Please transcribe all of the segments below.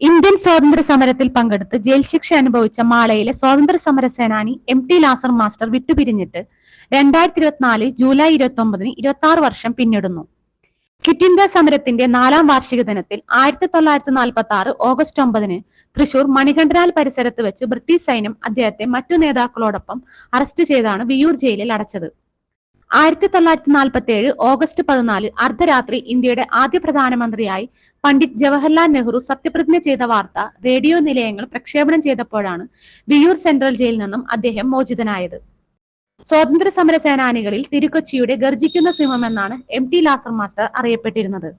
Indian സ്വാതന്ത്ര്യ സമരത്തിൽ പങ്കെടുത്ത് ജയിൽ ശിക്ഷ അനുഭവിച്ച മാളയിലെ സ്വാതന്ത്ര്യ സമര സേനാനി എം ടി ലാസർ മാസ്റ്റർ വിട്ടുപിരിഞ്ഞിട്ട് രണ്ടായിരത്തി ഇരുപത്തിനാല് ജൂലൈ ഇരുപത്തി ഒമ്പതിന് ഇരുപത്തി ആറ് വർഷം പിന്നിടുന്നു. ക്വിറ്റ് ഇന്ത്യ സമരത്തിന്റെ നാലാം വാർഷിക ദിനത്തിൽ ആയിരത്തി തൊള്ളായിരത്തി നാൽപ്പത്തി ആറ് ഓഗസ്റ്റ് ഒമ്പതിന് തൃശൂർ മണികണ്ഠനാൽ പരിസരത്ത് വെച്ച് ബ്രിട്ടീഷ് സൈന്യം അദ്ദേഹത്തെ മറ്റു നേതാക്കളോടൊപ്പം അറസ്റ്റ് ചെയ്താണ് വിയൂർ ജയിലിൽ അടച്ചത്. ആയിരത്തി തൊള്ളായിരത്തി നാൽപ്പത്തി ഏഴ് ഓഗസ്റ്റ് പതിനാല് അർദ്ധരാത്രി ഇന്ത്യയുടെ ആദ്യ പ്രധാനമന്ത്രിയായി പണ്ഡിറ്റ് ജവഹർലാൽ നെഹ്റു സത്യപ്രതിജ്ഞ ചെയ്ത വാർത്ത റേഡിയോ നിലയങ്ങൾ പ്രക്ഷേപണം ചെയ്തപ്പോഴാണ് വിയൂർ സെൻട്രൽ ജയിലിൽ നിന്നും അദ്ദേഹം മോചിതനായത്. സ്വാതന്ത്ര്യ സമര സേനാനികളിൽ തിരുക്കൊച്ചിയുടെ ഗർജിക്കുന്ന സിംഹം എന്നാണ് എം ടി ലാസർ മാസ്റ്റർ അറിയപ്പെട്ടിരുന്നത്.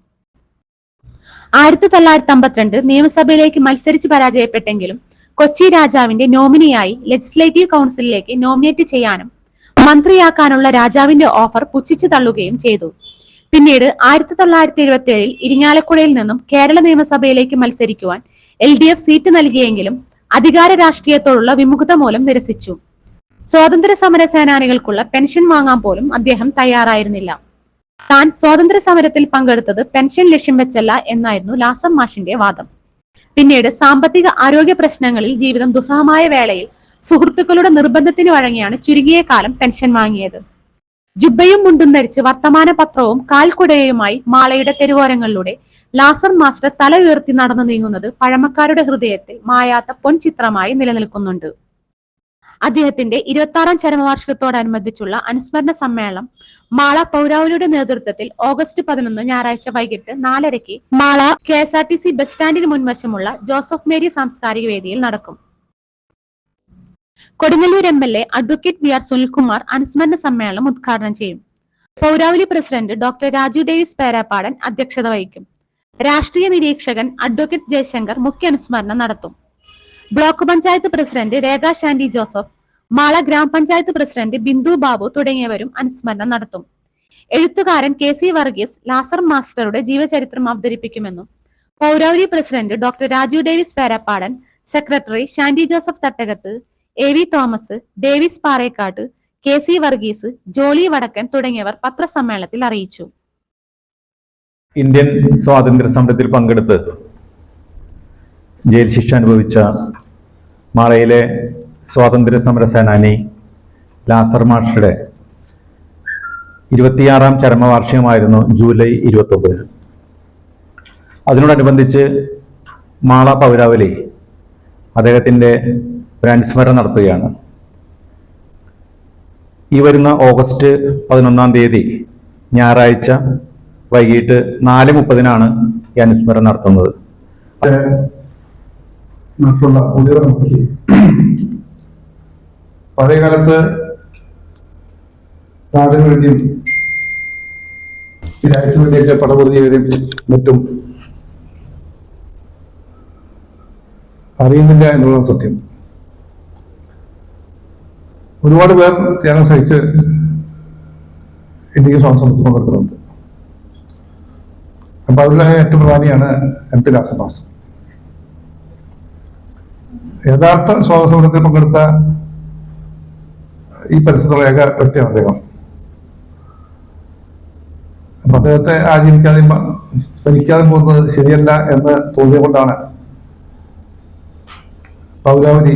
ആയിരത്തി തൊള്ളായിരത്തി അമ്പത്തിരണ്ട് നിയമസഭയിലേക്ക് മത്സരിച്ച് പരാജയപ്പെട്ടെങ്കിലും കൊച്ചി രാജാവിന്റെ നോമിനിയായി ലെജിസ്ലേറ്റീവ് കൗൺസിലിലേക്ക് നോമിനേറ്റ് ചെയ്യാനും മന്ത്രിയാക്കാനുള്ള രാജാവിന്റെ ഓഫർ പുച്ഛിച്ചു തള്ളുകയും ചെയ്തു. പിന്നീട് ആയിരത്തി തൊള്ളായിരത്തി എഴുപത്തി ഏഴിൽ ഇരിങ്ങാലക്കുടയിൽ നിന്നും കേരള നിയമസഭയിലേക്ക് മത്സരിക്കുവാൻ എൽ ഡി എഫ് സീറ്റ് നൽകിയെങ്കിലും അധികാര രാഷ്ട്രീയത്തോടുള്ള വിമുഖത മൂലം നിരസിച്ചു. സ്വാതന്ത്ര്യ സമര സേനാനികൾക്കുള്ള പെൻഷൻ വാങ്ങാൻ പോലും അദ്ദേഹം തയ്യാറായിരുന്നില്ല. താൻ സ്വാതന്ത്ര്യ സമരത്തിൽ പങ്കെടുത്തത് പെൻഷൻ ലക്ഷ്യം വെച്ചല്ല എന്നായിരുന്നു ലാസം മാഷിന്റെ വാദം. പിന്നീട് സാമ്പത്തിക ആരോഗ്യ പ്രശ്നങ്ങളിൽ ജീവിതം ദുസ്സഹമായ വേളയിൽ സുഹൃത്തുക്കളുടെ നിർബന്ധത്തിന് വഴങ്ങിയാണ് ചുരുങ്ങിയ കാലം പെൻഷൻ വാങ്ങിയത്. ജുബയും മുണ്ടും ധരിച്ച് വർത്തമാന പത്രവും കാൽക്കുടയുമായി മാളയുടെ തെരുവോരങ്ങളിലൂടെ ലാസർ മാസ്റ്റർ തല ഉയർത്തി നടന്നു നീങ്ങുന്നത് പഴമക്കാരുടെ ഹൃദയത്തിൽ മായാത്ത പൊൻചിത്രമായി നിലനിൽക്കുന്നുണ്ട്. അദ്ദേഹത്തിന്റെ ഇരുപത്തി ആറാം ചരമവാർഷികത്തോടനുബന്ധിച്ചുള്ള അനുസ്മരണ സമ്മേളനം മാള പൗരാവലിയുടെ നേതൃത്വത്തിൽ ഓഗസ്റ്റ് പതിനൊന്ന് ഞായറാഴ്ച വൈകിട്ട് നാലരയ്ക്ക് Mala K S R T C bus സ്റ്റാൻഡിന് മുൻവശമുള്ള ജോസഫ് മേരി സാംസ്കാരിക വേദിയിൽ നടക്കും. Kodungallur M L A advocate V R Sunilkumar അനുസ്മരണ സമ്മേളനം ഉദ്ഘാടനം ചെയ്യും. പൗരാവലി പ്രസിഡന്റ് ഡോക്ടർ രാജു ഡേവിസ് പേരാപ്പാടൻ അധ്യക്ഷത വഹിക്കും. രാഷ്ട്രീയ നിരീക്ഷകൻ അഡ്വക്കേറ്റ് ജയശങ്കർ മുഖ്യ അനുസ്മരണം നടത്തും. ബ്ലോക്ക് പഞ്ചായത്ത് പ്രസിഡന്റ് രേഖ ശാന്തി ജോസഫ് മാള ഗ്രാമപഞ്ചായത്ത് പ്രസിഡന്റ് ബിന്ദു ബാബു തുടങ്ങിയവരും അനുസ്മരണം നടത്തും. എഴുത്തുകാരൻ കെ സി വർഗീസ് ലാസർ മാസ്റ്ററുടെ ജീവചരിത്രം അവതരിപ്പിക്കുമെന്നും പൗരാവലി president doctor Raju Davis Perappadan secretary Shandy Joseph Thattakath A V Thomas Davis Parekkattu K C Varghese Jolly Vadakkan തുടങ്ങിയവർ പത്രസമ്മേളനത്തിൽ അറിയിച്ചു. ഇന്ത്യൻ സ്വാതന്ത്ര്യ സമരത്തിൽ പങ്കെടുത്ത് ജയിൽ ശിക്ഷ അനുഭവിച്ച മാളയിലെ സ്വാതന്ത്ര്യ സമര സേനാനി ലാസർ മാഷയുടെ ഇരുപത്തിയാറാം ചരമവാർഷികമായിരുന്നു ജൂലൈ ഇരുപത്തി ഒമ്പതിന് അതിനോടനുബന്ധിച്ച് മാള പൗരാവലി അദ്ദേഹത്തിന്റെ ഒരു അനുസ്മരണം നടത്തുകയാണ്. ഈ വരുന്ന ഓഗസ്റ്റ് പതിനൊന്നാം തീയതി ഞായറാഴ്ച വൈകിട്ട് നാല് മുപ്പതിനാണ് ഈ അനുസ്മരണം നടത്തുന്നത്. മറ്റുള്ള പുതിയ തലമുറയ്ക്ക് പഴയ കാലത്ത് നാടിന് വേണ്ടിയും ഈ രാജ്യത്തിന് വേണ്ടിയൊക്കെ പടപൊരുതിയവരും മറ്റും അറിയുന്നില്ല എന്നുള്ളതാണ് സത്യം. ഒരുപാട് പേർ ത്യാഗം സഹിച്ച് ഇന്ത്യയ്ക്ക് സ്വാതന്ത്ര്യത്തിൽ പങ്കെടുത്തിട്ടുണ്ട് അപ്പൊ അതിലെ ഏറ്റവും പ്രധാനിയാണ് എം പി രാസമാസ്റ്റർ യഥാർത്ഥ സ്വാതന്ത്ര്യത്തിൽ പങ്കെടുത്ത ഈ പരിസരത്തുള്ള ഏക വ്യക്തിയാണ് അദ്ദേഹം. അപ്പൊ അദ്ദേഹത്തെ ആചരിക്കാതെ സ്മരിക്കാതെ പോകുന്നത് ശരിയല്ല എന്ന് തോന്നിയതുകൊണ്ടാണ് പൗരാവലി